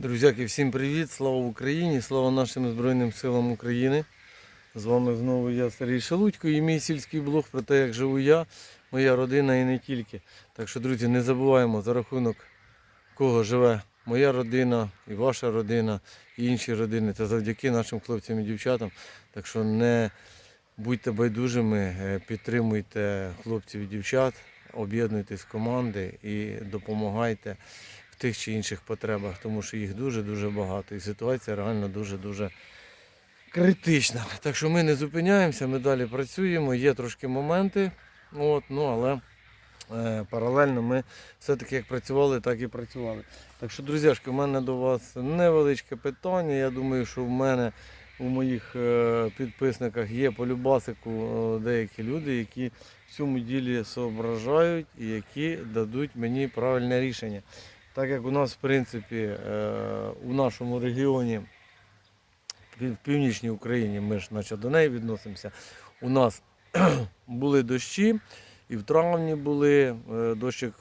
Друзяки, всім привіт! Слава Україні! Слава нашим Збройним силам України! З вами знову я Сергій Шалудько і мій сільський блог про те, як живу я, моя родина і не тільки. Так що, друзі, не забуваємо за рахунок кого живе моя родина і ваша родина, і інші родини. Це завдяки нашим хлопцям і дівчатам. Так що не будьте байдужими, е, підтримуйте хлопців і дівчат, об'єднуйтесь в команди і допомагайте тих чи інших потребах, тому що їх дуже-дуже багато. І ситуація реально дуже-дуже критична. Так що ми не зупиняємося, ми далі працюємо. Є трошки моменти, от, ну, але е, паралельно ми все-таки як працювали, так і працювали. Так що, друзяшки, у мене до вас невеличке питання. Я думаю, що в мене у моїх е, підписниках є по любасику е, деякі люди, які в цьому ділі соображають і які дадуть мені правильне рішення. Так як у нас, в принципі, е, у нашому регіоні, в північній Україні, ми ж наче до неї відносимося, у нас були дощі, і в травні були е, дощик,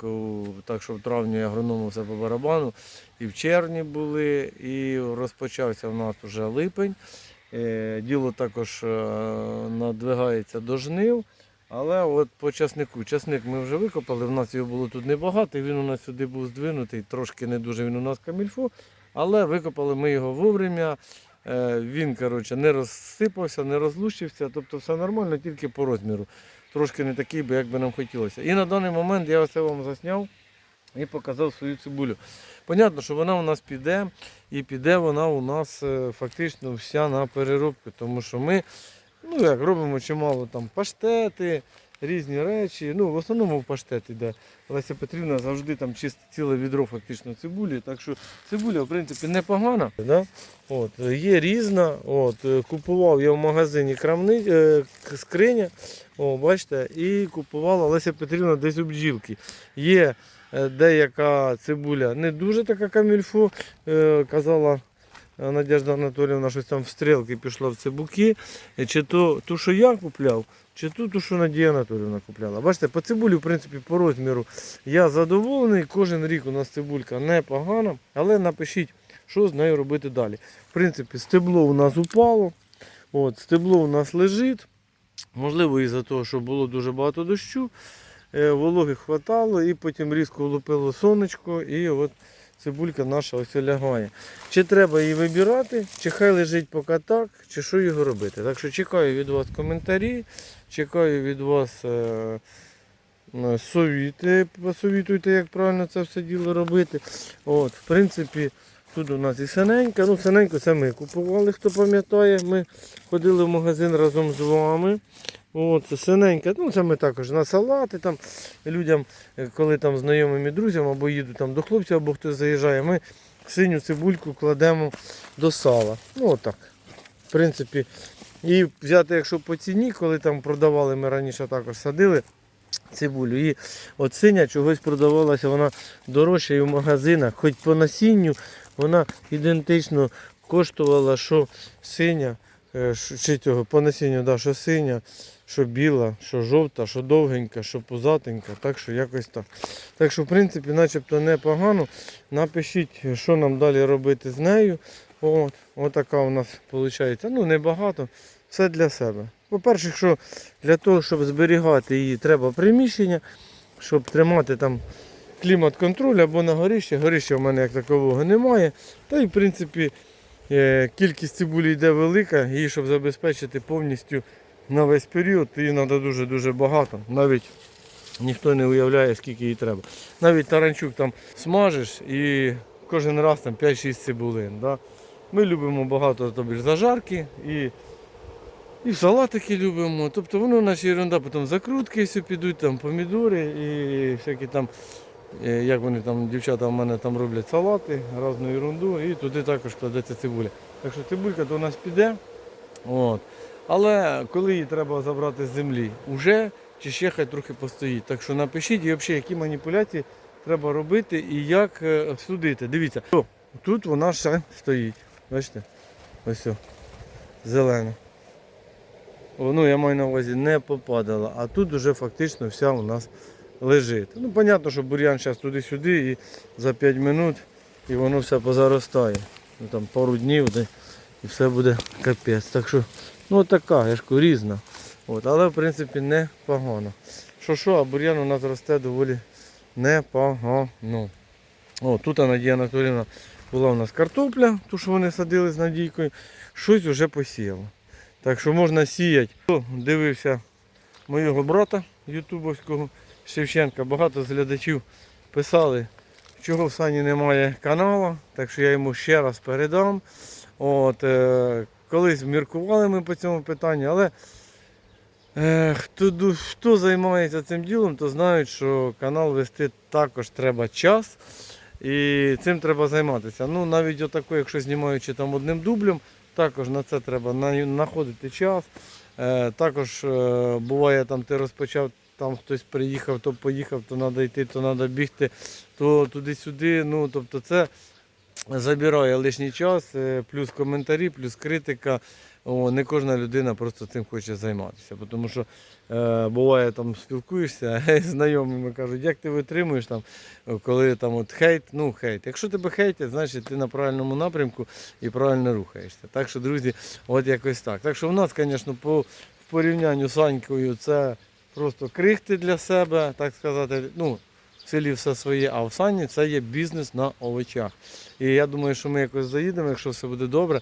так що в травні агроному все по барабану, і в червні були, і розпочався в нас вже липень. Е, Діло також надвигається до жнив. Але от по часнику. Часник ми вже викопали, в нас його було тут небагато, він у нас сюди був здвинутий, трошки не дуже він у нас камільфо. Але викопали ми його вовремя. Е, Він коротше, не розсипався, не розлущився, тобто все нормально, тільки по розміру. Трошки не такий, би, як би нам хотілося. І на даний момент я оце вам засняв і показав свою цибулю. Понятно, що вона у нас піде, і піде вона у нас е, фактично вся на переробку, тому що ми ну, як, робимо чимало там паштети, різні речі. Ну, в основному в паштет іде. Леся Петрівна завжди там чисто ціле відро фактично цибулі. Так що цибуля, в принципі, непогана. Да? От, є різна. От, купував я в магазині крамни, е, скриня. О, бачите, і купувала Леся Петрівна десь у бджілки. Є е, деяка цибуля не дуже така камільфо, е, казала Надежда Анатоліївна, щось там в стрілки пішла в цибуки. Е, Чи то ту, що я купляв, чи ту, ту, що Надія Анатоліївна купляла. Бачите, по цибулі, в принципі, по розміру я задоволений. Кожен рік у нас цибулька непогана, але напишіть, що з нею робити далі. В принципі, стебло у нас упало, от, стебло у нас лежить. Можливо, із-за того, що було дуже багато дощу, е, вологи хватало, і потім різко влупило сонечко, і от цибулька наша ось лягає. Чи треба її вибирати, чи хай лежить поки так, чи що його робити. Так що чекаю від вас коментарі, чекаю від вас е, совіти, посовітуйте, як правильно це все діло робити. От, в принципі, тут у нас і синенька. Ну, синеньку це ми купували, хто пам'ятає. Ми ходили в магазин разом з вами. От, це синенька. Ну, це ми також на салати там людям, е, коли там знайомим і друзям або їду там до хлопців, або хтось заїжджає, ми синю цибульку кладемо до сала. Ну, отак. В принципі, і взяти, якщо по ціні, коли там продавали, ми раніше також садили цибулю. І от синя чогось продавалася, вона дорожча і в магазинах, хоч по насінню вона ідентично коштувала, що синя, е, чи цього по насінню, да, що синя, що біла, що жовта, що довгенька, що пузатенька. Так що якось так. Так що, в принципі, начебто непогано. Напишіть, що нам далі робити з нею. От, отака у нас виходить. Ну, небагато. Все для себе. По-перше, що для того, щоб зберігати її, треба приміщення, щоб тримати там клімат-контроль або на горищі. Горища в мене як такового немає. Та й в принципі е, кількість цибулі йде велика, її, щоб забезпечити повністю на весь період, її треба дуже-дуже багато. Навіть ніхто не уявляє, скільки їй треба. Навіть таранчук там смажиш і кожен раз там 5-6 цибулин. Да? Ми любимо багато тобі зажарки і, і салатики любимо. Тобто воно наша ерунда, потім закрутки все підуть, там помідори і всякі там, е, як вони там, дівчата в мене там роблять салати, різну ерунду, і туди також кладеться цибуля. Так що цибулька до нас піде. От. Але коли її треба забрати з землі, уже чи ще хай трохи постоїть. Так що напишіть і взагалі, які маніпуляції треба робити і як е, судити. Дивіться, О, тут вона ще стоїть. Бачите? Ось о, зелена. О, ну, я маю на увазі не попадала, а тут вже фактично вся у нас лежить. Ну, понятно, що бур'ян зараз туди-сюди і за 5 минут і воно все позаростає. Ну, там пару днів і все буде капець. Так що, ну така, я ж кажу, різна. От, але в принципі непогано. Що що, а бур'ян у нас росте доволі непогано. О, тут Надія Анатоліївна була у нас картопля, ту, що вони садили з Надійкою, щось вже посіяло. Так що можна сіяти. Дивився моєго брата ютубовського Шевченка, багато з глядачів писали, чого в Сані немає каналу, так що я йому ще раз передам. От, е, колись міркували ми по цьому питанню, але е, хто, хто займається цим ділом, то знають, що канал вести також треба час. І цим треба займатися. Ну, навіть отако, якщо знімаючи там одним дублем, також на це треба знаходити час. Е, також е, буває там ти розпочав, там хтось приїхав, то поїхав, то треба йти, то треба бігти, то туди-сюди. Ну, тобто це забирає лишній час, е, плюс коментарі, плюс критика. О, не кожна людина просто цим хоче займатися. Тому що е, буває там спілкуєшся, знайомими кажуть, як ти витримуєш там, коли там от хейт, ну хейт. Якщо тебе хейтять, значить ти на правильному напрямку і правильно рухаєшся. Так що, друзі, от якось так. Так що в нас, звісно, по в порівнянні з Санькою це просто крихти для себе, так сказати. ну, в селі все своє, а в Сані це є бізнес на овочах. І я думаю, що ми якось заїдемо, якщо все буде добре.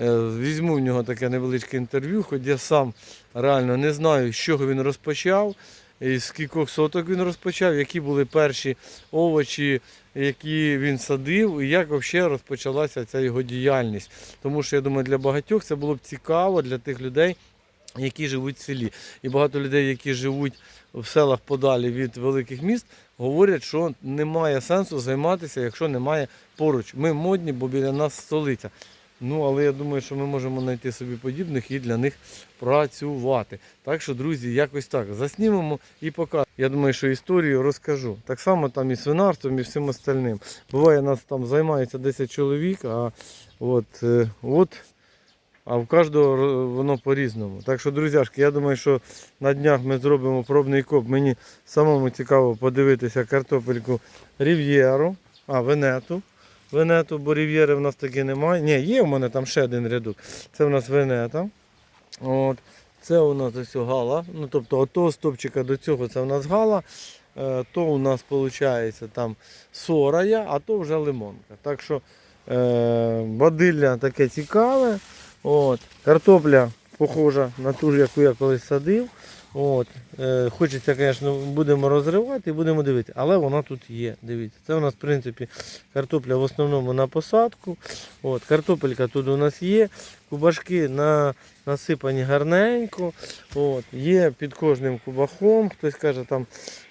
Е, Візьму в нього таке невеличке інтерв'ю, хоч я сам реально не знаю, з чого він розпочав, з кількох соток він розпочав, які були перші овочі, які він садив, і як взагалі розпочалася ця його діяльність. Тому що я думаю, для багатьох це було б цікаво для тих людей, які живуть в селі. І багато людей, які живуть в селах подалі від великих міст, говорять, що немає сенсу займатися, якщо немає поруч. Ми модні, бо біля нас столиця. Ну, але я думаю, що ми можемо знайти собі подібних і для них працювати. Так що, друзі, якось так. Заснімемо і покажемо. Я думаю, що історію розкажу. Так само там і свинарством, і всім остальним. Буває, нас там займається 10 чоловік, а от, е, от а в кожного воно по-різному. Так що, друзяшки, я думаю, що на днях ми зробимо пробний коп. Мені самому цікаво подивитися картопельку Рів'єру, а Венету. Венету, бо Рів'єри в нас таки немає. Ні, є в мене там ще один рядок. Це в нас Венета. От. Це у нас ось гала. Ну, тобто от того стопчика до цього це у нас гала. Е, то у нас виходить там сорая, а то вже лимонка. Так що е, бадилля таке цікаве. От. Картопля похожа на ту ж, яку я колись садив. От. Е, хочеться, звісно, будемо розривати і будемо дивитися. Але вона тут є. Дивіться. Це у нас, в принципі, картопля в основному на посадку. От. Картопелька тут у нас є. Кубашки на, насипані гарненько. От. Є під кожним кубахом. Хтось каже, там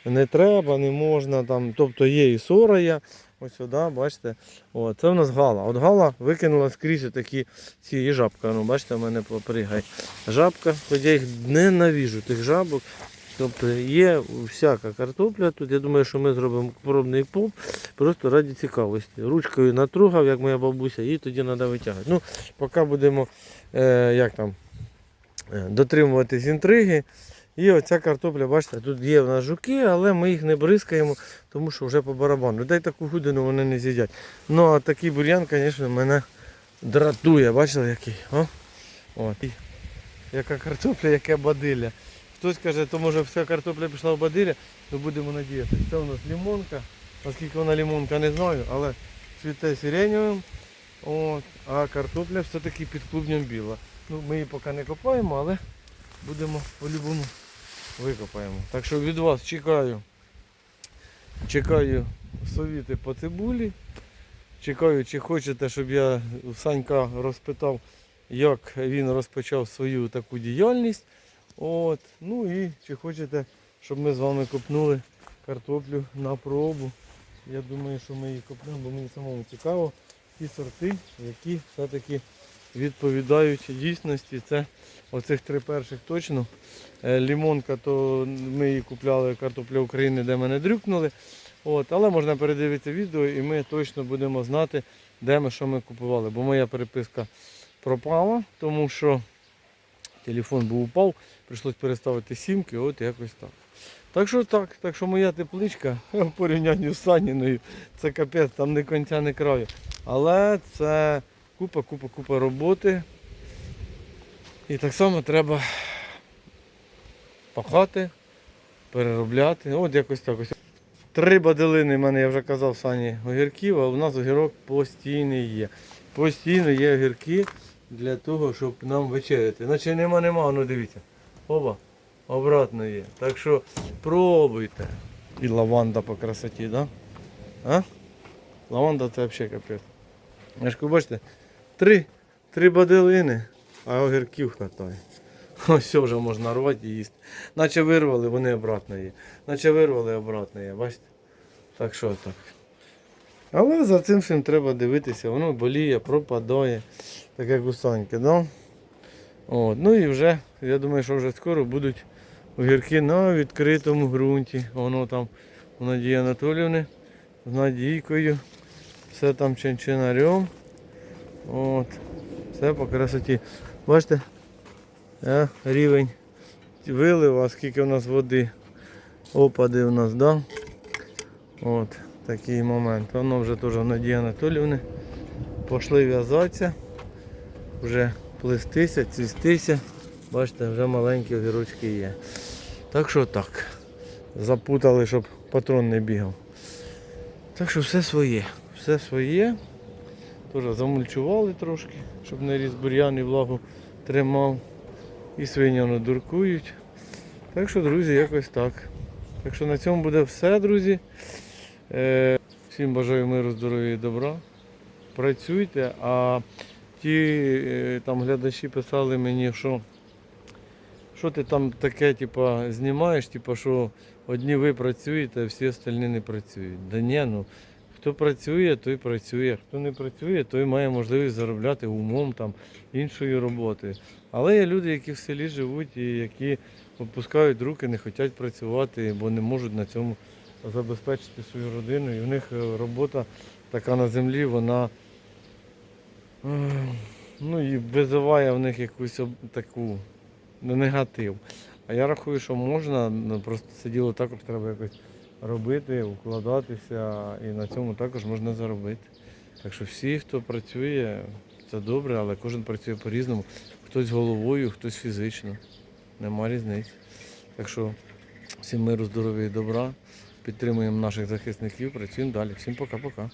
не треба, не можна. Там. Тобто є і сорая. Ось сюди, бачите. О, це в нас гала. От гала викинула скрізь такі ці і жабка. Ну, бачите, в мене попригає. Жабка, хоч я їх ненавіжу, тих жабок. Тобто є всяка картопля. Тут я думаю, що ми зробимо пробний поп просто раді цікавості. Ручкою натругав, як моя бабуся, і тоді треба витягати. Ну, поки будемо е, як там, е, дотримуватись інтриги. І оця картопля, бачите, тут є в нас жуки, але ми їх не бризкаємо, тому що вже по барабану. Дай таку гудину вони не з'їдять. Ну а такий бур'ян, звісно, мене дратує. Бачили який? О? От. Яка картопля, яке бадилля. Хтось каже, то може вся картопля пішла в бадилля, то будемо надіятися. Це у нас лимонка. Наскільки вона лимонка, не знаю, але цвіте сиреневим. От. А картопля все-таки під клубнем біла. Ну, ми її поки не копаємо, але будемо по-любому викопаємо. Так що від вас чекаю. Чекаю совіти по цибулі. Чекаю, чи хочете, щоб я Санька розпитав, як він розпочав свою таку діяльність. От. Ну і чи хочете, щоб ми з вами копнули картоплю на пробу. Я думаю, що ми її копнемо, бо мені самому цікаво ті сорти, які все-таки відповідають дійсності. Це оцих три перших точно. Е, Лімонка, то ми її купляли картопля України, де мене дрюкнули. От, але можна передивитися відео і ми точно будемо знати, де ми що ми купували. Бо моя переписка пропала, тому що телефон був упав, прийшлось переставити сімки, от якось так. Так що так, так що моя тепличка в порівнянні з Саніною, це капець, там не кінця, не краю. Але це купа, купа, купа роботи. І так само треба пахати, переробляти. От якось так ось. Три баделини в мене, я вже казав Сані, огірків, а у нас огірок постійний є. Постійно є огірки для того, щоб нам вечеряти. Наче нема, нема, ну дивіться. Оба, обратно є. Так що пробуйте. І лаванда по красоті, да? А? Лаванда це взагалі капець. Я ж бачите, три, три баделини, а огірків хватає. Ось вже можна рвати і їсти. Наче вирвали, вони обратно є. Наче вирвали, обратно є. Бачите? Так що так. Але за цим всім треба дивитися, воно боліє, пропадає, так як да? От. Ну і вже, я думаю, що вже скоро будуть огірки на відкритому ґрунті. Воно там у Надії Анатоліївни з Надійкою. Все там чинчинарем. От. Все по красоті. Бачите? Е, рівень вилива, скільки у нас води. Опади у нас, да? От такий момент. Воно вже теж в Надії Анатоліївни. Пішли в'язатися, вже плестися, цвістися. Бачите, вже маленькі огірочки є. Так що так. Запутали, щоб патрон не бігав. Так що все своє. Все своє. Теж замульчували трошки, щоб не ріс бур'ян і влагу тримав. І свині воно дуркують. Так що, друзі, якось так. Так що на цьому буде все, друзі. Е, всім бажаю миру, здоров'я і добра. Працюйте, а ті е, там глядачі писали мені, що що ти там таке типа, знімаєш, типа, що одні ви працюєте, а всі остальні не працюють. Да ні, ну хто працює, той працює. Хто не працює, той має можливість заробляти умом там, іншою роботою. Але є люди, які в селі живуть і які опускають руки, не хочуть працювати, бо не можуть на цьому забезпечити свою родину. І в них е, робота така на землі, вона е, ну, і визиває в них якусь таку негатив. А я рахую, що можна, ну, просто це діло також треба якось робити, укладатися, і на цьому також можна заробити. Так що всі, хто працює, це добре, але кожен працює по-різному. Хтось головою, хтось фізично. Нема різниці. Так що всім миру, здоров'я і добра. Підтримуємо наших захисників, працюємо далі. Всім пока-пока.